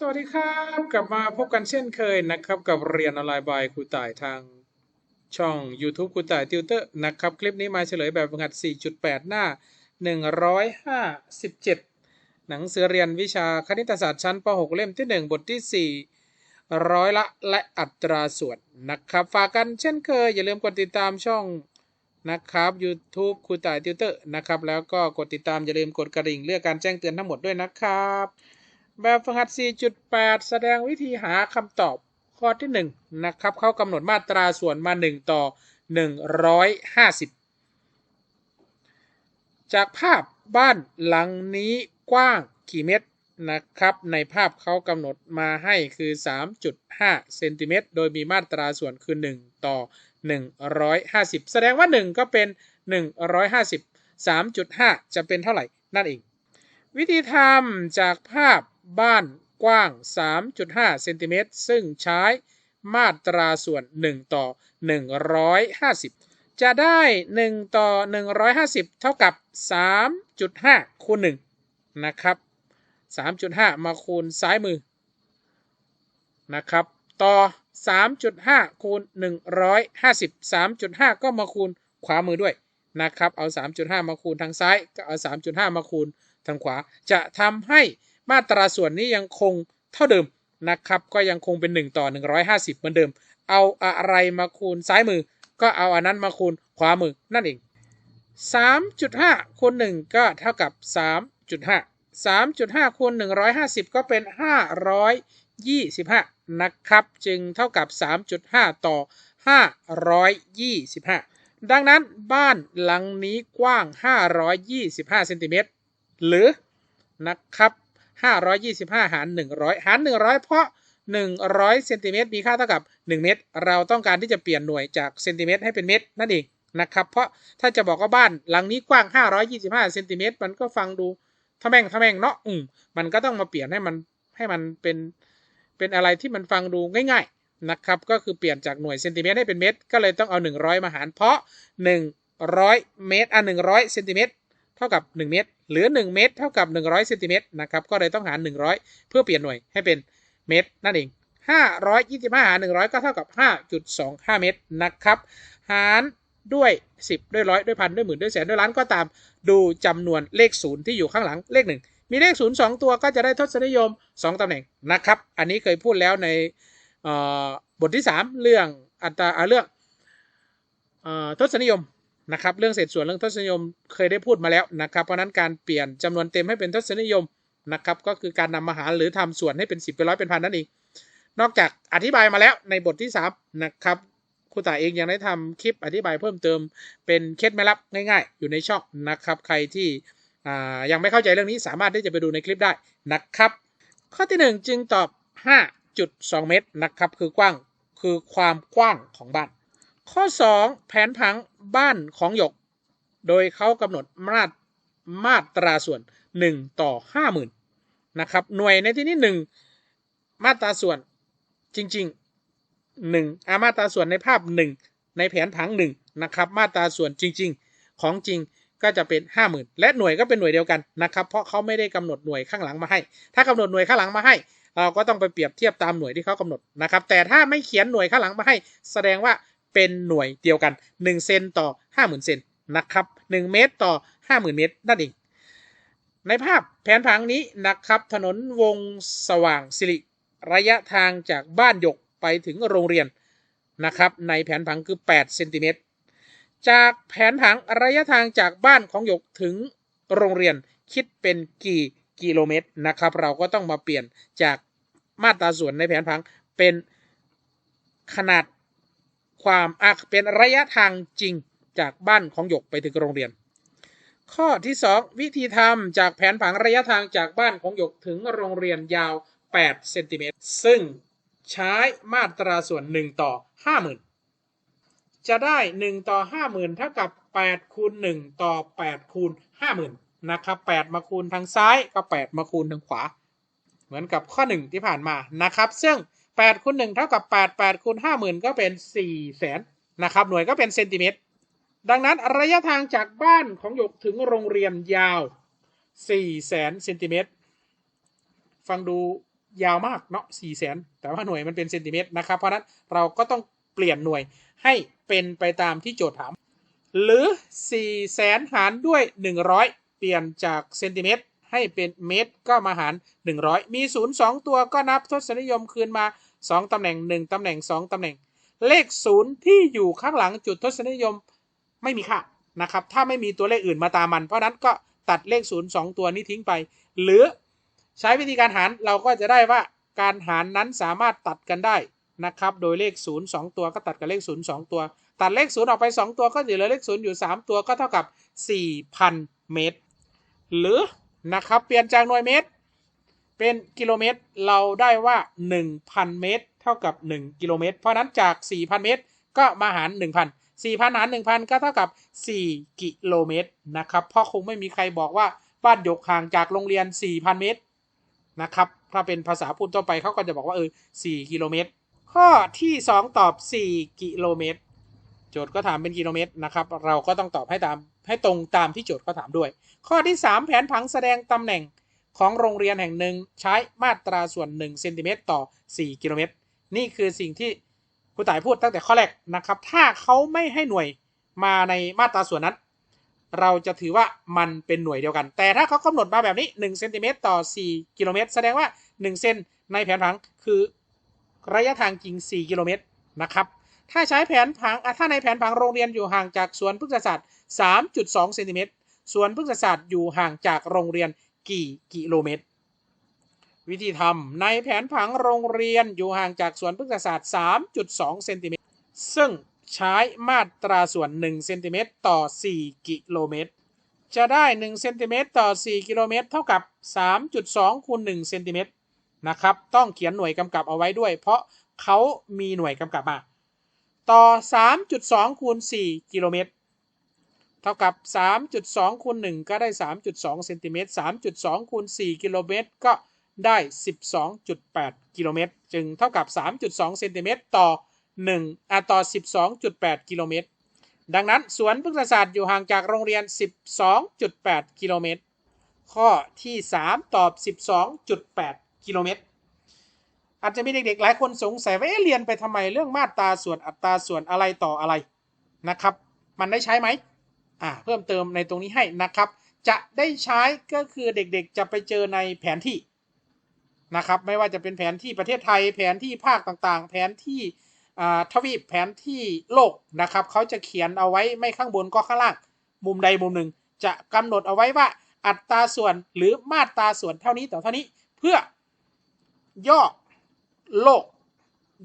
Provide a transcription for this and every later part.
สวัสดีครับ กลับมาพบกันเช่นเคยนะครับ กับเรียนออนไลน์บายครูต่ายทางช่อง YouTube ครูต่ายติวเตอร์นะครับ คลิปนี้มาเฉลยแบบฝึกหัด 4.8 หน้า 157 หนังสือเรียนวิชาคณิตศาสตร์ชั้นป .6 เล่มที่ 1 บทที่ 4 ร้อยละและอัตราส่วนนะครับ ฝากกันเช่นเคย อย่าลืมกดติดตามช่องนะครับ YouTube ครูต่ายติวเตอร์นะครับ แล้วก็กดติดตามอย่าลืมกดกระดิ่งเลือกการแจ้งเตือนทั้งหมดด้วยนะครับ แบบฝึกหัด 4.8 แสดงวิธีหาคำตอบข้อที่1นะครับเขากำหนดมาตราส่วนมา 1 ต่อ 150 จากภาพบ้านหลังนี้กว้างกี่เมตรนะครับ ในภาพเขากำหนดมาให้คือ 3.5 เซนติเมตร โดยมีมาตราส่วนคือ 1 ต่อ 150 แสดงว่า 1 ก็เป็น 150 3.5 จะเป็นเท่าไหร่นั่นเอง วิธีทำจากภาพ บ้านกว้าง 3.5 เซนติเมตร ซึ่งใช้มาตราส่วน 1 ต่อ 150 จะได้ 1 ต่อ 150 เท่ากับ 3.5 คูณ 1 นะครับ 3.5 มาคูณซ้ายมือ นะครับ ต่อ 3.5 คูณ 150 3.5 ก็มาคูณขวามือด้วย นะครับ เอา 3.5 มาคูณทางซ้าย ก็เอา 3.5 มาคูณทางขวา จะทำให้ มาตราส่วนนี้ยังคงเท่าเดิมนะครับ ก็ยังคงเป็น 1 ต่อ 150 เหมือนเดิม เอาอะไรมาคูณซ้ายมือ ก็เอาอันนั้นมาคูณขวามือนั่นเอง 3.5คูณ1ก็เท่ากับ 3.5 3.5คูณ150 ก็เป็น 525 นะครับ จึงเท่ากับ 3.5 ต่อ 525 ดังนั้นบ้านหลังนี้กว้าง 525เซนติเมตรหรือนะครับ 525 หาร 100 หาร 100 เพราะ 100เซนติเมตรมีค่าเท่ากับ 1 เมตร เราต้องการที่จะเปลี่ยนหน่วยจากเซนติเมตรให้เป็นเมตรนั่นเองนะครับเพราะถ้าจะบอกว่าบ้านหลังนี้กว้าง 525เซนติเมตรมันก็ฟังดูทะแม่งทะแม่งเนาะอืมมันก็ต้องมาเปลี่ยนให้มันให้มันเป็นเป็นอะไรที่มันฟังดูง่ายๆนะครับก็คือเปลี่ยนจากหน่วยเซนติเมตรให้เป็นเมตร ก็เลยต้องเอา 100 มาหารเพราะ 100 เมตรอะ100เซนติเมตร เท่ากับ 1 เมตรหรือ 1 เมตร เท่ากับ 100เซนติเมตรนะครับ ก็เลยต้องหาร 100 เพื่อเปลี่ยนหน่วยให้เป็นเมตรนั่นเอง 525 หาร 100 ก็เท่ากับ 5.25 เมตรนะครับ หารด้วย 10 ด้วยร้อยด้วยพันด้วยหมื่นด้วยแสนด้วยล้านก็ตาม ดูจำนวนเลขศูนย์ที่อยู่ข้างหลังเลขหนึ่งมีเลขศูนย์สองตัวก็จะได้ทศนิยม 2ตำแหน่งนะครับ อันนี้เคยพูดแล้วในบทที่ 3 เรื่องอัตราเรื่องทศนิยม นะครับเรื่องเศษส่วนเรื่องทศนิยมเคยได้พูดมาแล้วนะครับ เพราะนั้นการเปลี่ยนจำนวนเต็มให้เป็นทศนิยมนะครับก็คือการนำมาหารหรือทำส่วนให้เป็น 10 เป็นร้อยเป็นพันนั่นเองนอกจากอธิบายมาแล้วในบทที่3นะครับครูต่ายเองยังได้ทำคลิปอธิบายเพิ่มเติมเป็นเคล็ดไม่ลับง่าย ๆ อยู่ในช่องนะครับใครที่ยังไม่เข้าใจเรื่องนี้สามารถที่จะไปดูในคลิปได้นะครับ ข้อที่ 1 จึงตอบ 5.2 เมตรนะครับคือกว้างคือความกว้างของบ้าน ข้อ 2 แผนผังบ้านของหยก โดยเขากำหนดมาตรมาตราส่วน 1 ต่อ 50,000นะครับหน่วยในที่นี้ 1 มาตราส่วนจริง ๆ 1 อามาตราส่วนในภาพ 1 ในแผนผัง1นะครับมาตราส่วนจริง ๆ ของจริงก็จะเป็น 50,000 และหน่วยก็เป็นหน่วยเดียวกันนะครับเพราะเขาไม่ได้กำหนดหน่วยข้างหลังมาให้ ถ้ากำหนดหน่วยข้างหลังมาให้ เราก็ต้องไปเปรียบเทียบตามหน่วยที่เขากำหนดนะครับแต่ถ้าไม่เขียนหน่วยข้างหลังมาให้ แสดงว่า เป็นหน่วยเดียวกัน 1 เซนต่อ 50,000 เซนนะครับ 1 เมตรต่อ 50,000 เมตรนั่นเอง ในภาพแผนผังนี้นะครับ ถนนวงสว่างสิริระยะทางจากบ้านหยกไปถึงโรงเรียนนะครับ ในแผนผังคือ 8 เซนติเมตร จากแผนผังระยะทางจากบ้านของหยกถึงโรงเรียนคิดเป็นกี่กิโลเมตรนะครับ เราก็ต้องมาเปลี่ยนจากมาตราส่วนในแผนผังเป็นขนาด ความอักเป็นระยะทางจริงจากบ้านของหยกไปถึงโรงเรียน ข้อที่ 2 วิธีทำจากแผนผังระยะทางจากบ้านของหยกถึงโรงเรียนยาว 8 เซนติเมตร ซึ่งใช้มาตราส่วน 1 ต่อ 50,000 จะได้ 1 ต่อ 50,000 เท่ากับ 8 คูณ 1 ต่อ 8 คูณ 50,000 นะครับ 8 มาคูณทางซ้ายก็ 8 มาคูณทางขวา เหมือนกับข้อ 1 ที่ผ่านมานะครับ ซึ่ง 8คูณ1เท่ากับ8 8คูณ50,000ก็เป็น4แสนนะครับ หน่วยก็เป็นเซนติเมตร ดังนั้นระยะทางจากบ้านของหยกถึงโรงเรียนยาว4แสนเซนติเมตร ฟังดูยาวมากเนาะสี่แสนแต่ว่าหน่วยมันเป็นเซนติเมตรนะครับ เพราะนั้นเราก็ต้องเปลี่ยนหน่วยให้เป็นไปตามที่โจทย์ถาม หรือ4แสนหารด้วย100เปลี่ยนจากเซนติเมตรให้เป็นเมตรก็มาหาร 100 มี 0 2 ตัวก็นับทศนิยมคืนมา 2 ตำแหน่ง 1 ตำแหน่ง 2 ตำแหน่ง เลข 0 ที่อยู่ข้างหลังจุดทศนิยมไม่มีค่านะครับ ถ้าไม่มีตัวเลขอื่นมาตามมัน เพราะนั้นก็ตัดเลข 0 2 ตัวนี้ทิ้งไป หรือใช้วิธีการหารเราก็จะได้ว่าการหารนั้นสามารถตัดกันได้นะครับ โดยเลข 0 2 ตัวก็ตัดกับเลข 0 2 ตัว ตัดเลข 0 ออกไป 2 ตัวก็เหลือเลข 0 อยู่ 3 ตัวก็เท่ากับ 4,000 เมตร หรือนะครับเปลี่ยนจากหน่วยเมตร เป็นกิโลเมตรเราได้ว่า 1,000 เมตร เท่ากับ 1 กิโลเมตร เพราะนั้นจาก 4,000 เมตร ก็มาหาร 1,000 4,000 หาร 1,000 ก็เท่ากับ 4 กิโลเมตรนะครับ เพราะคงไม่มีใครบอกว่าบ้านยกห่างจากโรงเรียน 4,000 เมตรนะครับ ถ้าเป็นภาษาพูดทั่วไปเขาก็จะบอกว่าเออ 4 กิโลเมตร ข้อที่ 2 ตอบ 4 กิโลเมตร โจทย์ก็ถามเป็นกิโลเมตรนะครับ เราก็ต้องตอบให้ตามให้ตรงตามที่โจทย์เขาถามด้วย ข้อที่ 3 แผนผังแสดงตำแหน่ง ของโรงเรียนแห่งหนึ่งใช้มาตราส่วน1เซนติเมตรต่อ 4 กิโลเมตร นี่คือสิ่งที่ครูต่ายพูดตั้งแต่ข้อแรกนะครับ ถ้าเขาไม่ให้หน่วยมาในมาตราส่วนนั้น เราจะถือว่ามันเป็นหน่วยเดียวกัน แต่ถ้าเขากำหนดมาแบบนี้1เซนติเมตรต่อ 4 กิโลเมตร แสดงว่า 1 เซนในแผนผังคือระยะทางจริง 4 กิโลเมตรนะครับถ้าใช้แผนผังถ้าในแผนผังโรงเรียนอยู่ห่างจากสวนพฤกษศาสตร์ 3.2 เซนติเมตร สวนพฤกษศาสตร์อยู่ห่างจากโรงเรียน กี่กิโลเมตร วิธีทำในแผนผังโรงเรียนอยู่ห่างจากสวนพฤกษศาสตร์ 3.2 เซนติเมตร ซึ่งใช้มาตราส่วน 1 เซนติเมตรต่อ 4 กิโลเมตร จะได้ 1 เซนติเมตรต่อ 4 กิโลเมตร เท่ากับ 3.2คูณ1เซนติเมตรนะครับ ต้องเขียนหน่วยกำกับเอาไว้ด้วย เพราะเขามีหน่วยกำกับมา ต่อ 3.2คูณ4กิโลเมตร เท่ากับ 3.2คูณ1ก็ได้ 3.2เซนติเมตร3.2คูณ4กิโลเมตรก็ได้ 12.8 กิโลเมตร จึงเท่ากับ 3.2เซนติเมตรต่อ1อะต่อ 12.8 กิโลเมตร ดังนั้นสวนพฤกษศาสตร์อยู่ห่างจากโรงเรียน 12.8 กิโลเมตร ข้อที่ 3 ตอบ 12.8 กิโลเมตร อาจจะมีเด็กๆ หลายคนสงสัยว่าเอ๊ะเรียนไปทำไมเรื่องมาตราส่วนอัตราส่วนอะไรต่ออะไรนะครับ มันได้ใช้ไหม อ่าเพิ่มเติมในตรงนี้ให้นะครับ จะได้ใช้ก็คือเด็กๆจะไปเจอในแผนที่นะครับ ไม่ว่าจะเป็นแผนที่ประเทศไทย แผนที่ภาคต่างๆ แผนที่อ่าทวีปแผนที่โลกนะครับเขาจะเขียนเอาไว้ไม่ข้างบนก็ข้างล่าง มุมใดมุมหนึ่ง จะกำหนดเอาไว้ว่าอัตราส่วนหรือมาตราส่วนเท่านี้ต่อเท่านี้เพื่อย่อโลก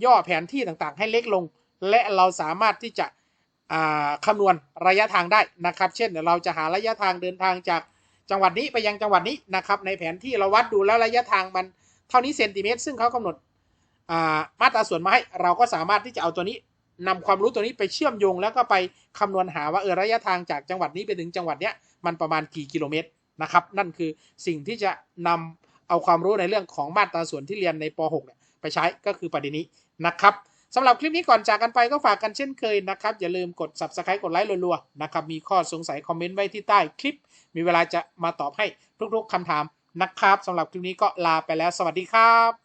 ย่อแผนที่ต่างๆ ให้เล็กลง และเราสามารถที่จะ คำนวณระยะทางได้นะครับ เช่นเดี๋ยวเราจะหาระยะทางเดินทางจากจังหวัดนี้ไปยังจังหวัดนี้นะครับ ในแผนที่เราวัดดูแล้วระยะทางมันเท่านี้เซนติเมตรซึ่งเขากำหนดมาตราส่วนมาให้เราก็สามารถที่จะเอาตัวนี้นำความรู้ตัวนี้ไปเชื่อมโยง แล้วก็ไปคำนวณหาว่าเออระยะทางจากจังหวัดนี้ไปถึงจังหวัดเนี้ยมันประมาณกี่กิโลเมตรนะครับนั่นคือสิ่งที่จะนำเอาความรู้ในเรื่องของมาตราส่วนที่เรียนในป .6 เนี่ยไปใช้ก็คือประเด็นนี้นะครับ สำหรับคลิปนี้ก่อนจากกันไปก็ฝากกันเช่นเคยนะครับ อย่าลืมกด subscribe กดไลค์รัวๆนะครับ มีข้อสงสัยคอมเมนต์ไว้ที่ใต้คลิป มีเวลาจะมาตอบให้ทุกๆคำถามนะครับสำหรับคลิปนี้ก็ลาไปแล้ว สวัสดีครับ